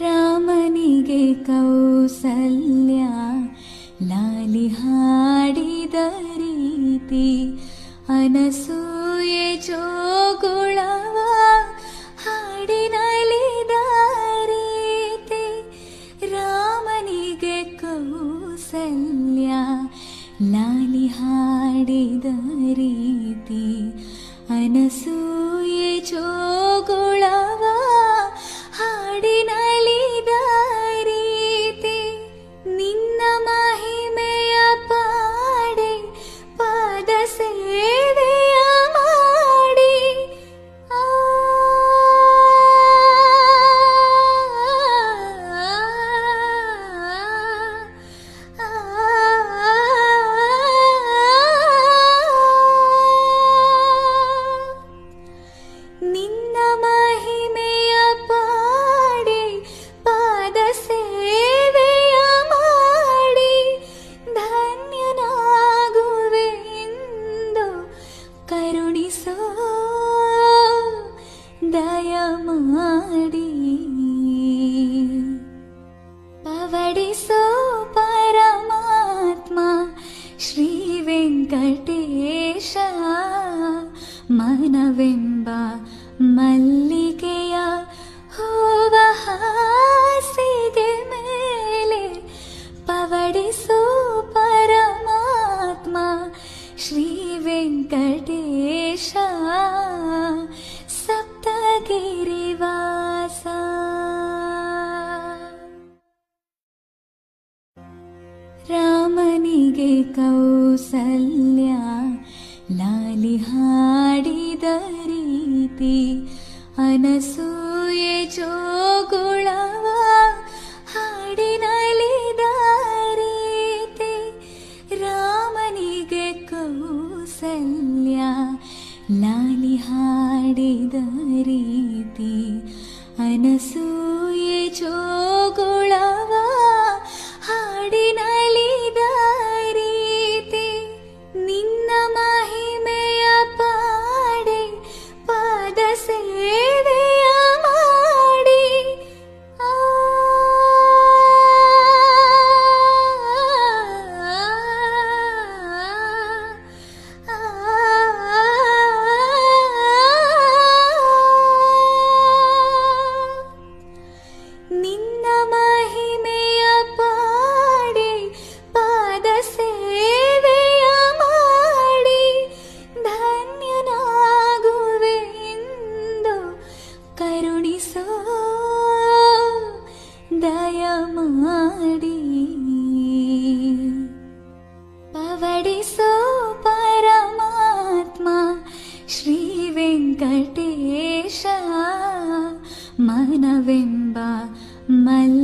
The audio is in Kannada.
ರಾಮನಿಗೆ ಕೌಸಲ್ಯ ಲಾಲಿ ಹಾಡಿದ ರೀತಿ ಅನಸೂಯೆ ಜೋಗುಳವ ಹಾಡಿನಲಿದ ರೀತಿ ರಾಮನಿಗೆ ಕೌಸಲ್ಯ ಲಾಲಿ ಹಾಡಿದ ರೀತಿ ಅನಸೂಯೆ ಜೋಗುಳವ వెంకటేశ మన వెంబ మల్లి ರಾಮನಿಗೆ ಕೌಸಲ್ಯ ಲಾಲಿ ಹಾಡಿದ ರೀತಿ ಅನಸೂಯೆ ಜೋಗುಳವ ಹಾಡಿನಲಿದ ರೀತಿ ರಾಮನಿಗೆ ಕೌಸಲ್ಯ ಲಾಲಿ ಹಾಡಿದ ರೀತಿ ಅನಸೂಯೆ ಕರುಣಿಸೋ ದಯ ಮಾಡಿ ಪವಡಿಸೋ ಪರಮಾತ್ಮ ಶ್ರೀ ವೆಂಕಟೇಶ ಮನವೆಂಬ ಮಲ್ಲಿಗೆಯ